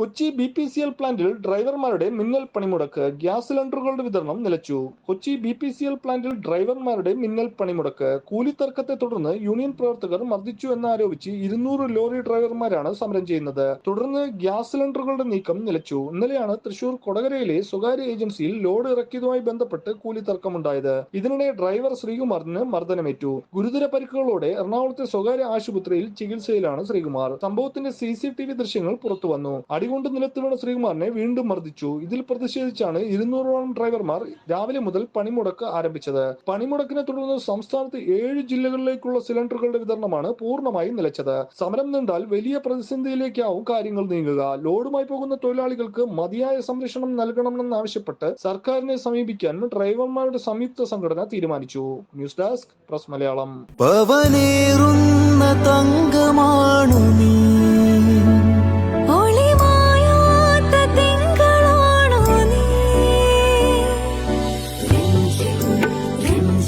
Kochi B P C L പ്ലാന്റിൽ ഡ്രൈവർമാരുടെ മിന്നൽ പണിമുടക്ക് ഗ്യാസ് സിലിണ്ടറുകളുടെ വിതരണം നിലച്ചു. Kochi B P C L പ്ലാന്റിൽ ഡ്രൈവർമാരുടെ മിന്നൽ പണിമുടക്ക് കൂലിത്തർക്കത്തെ തുടർന്ന് യൂണിയൻ പ്രവർത്തകർ മർദ്ദിച്ചു എന്നാരോപിച്ച് ഇരുന്നൂറ് ലോറി ഡ്രൈവർമാരാണ് സമരം ചെയ്യുന്നത്. തുടർന്ന് ഗ്യാസ് സിലിണ്ടറുകളുടെ നീക്കം നിലച്ചു. ഇന്നലെയാണ് തൃശൂർ കൊടകരയിലെ സ്വകാര്യ ഏജൻസിയിൽ ലോഡ് ഇറക്കിയതുമായി ബന്ധപ്പെട്ട് കൂലിത്തർക്കമുണ്ടായത്. ഇതിനിടെ ഡ്രൈവർ ശ്രീകുമാറിന് മർദ്ദനമേറ്റു. ഗുരുതര പരിക്കുകളോടെ എറണാകുളത്തെ സ്വകാര്യ ആശുപത്രിയിൽ ചികിത്സയിലാണ് ശ്രീകുമാർ. സംഭവത്തിന്റെ സി സി ടി വി ദൃശ്യങ്ങൾ പുറത്തുവന്നു. അടികൊണ്ട് നിലത്ത് വീണ ശ്രീകുമാറിനെ വീണ്ടും മർദ്ദിച്ചു. ഇതിൽ പ്രതിഷേധിച്ചാണ് ഇരുന്നൂറോളം ഡ്രൈവർമാർ രാവിലെ മുതൽ പണിമുടക്ക് ആരംഭിച്ചത്. പണിമുടക്കിനെ തുടർന്ന് സംസ്ഥാനത്ത് ഏഴ് ജില്ലകളിലേക്കുള്ള സിലിണ്ടറുകളുടെ വിതരണമാണ് പൂർണമായും നിലച്ചത്. സമരം നീണ്ടാൽ വലിയ പ്രതിസന്ധിയിലേക്കാവും കാര്യങ്ങൾ നീങ്ങുക. ലോഡുമായി പോകുന്ന തൊഴിലാളികൾക്ക് മതിയായ സംരക്ഷണം നൽകണമെന്നാവശ്യപ്പെട്ട് സർക്കാരിനെ സമീപിക്കാൻ ഡ്രൈവർമാരുടെ സംയുക്ത സംഘടന തീരുമാനിച്ചു. News desk press Malayalam.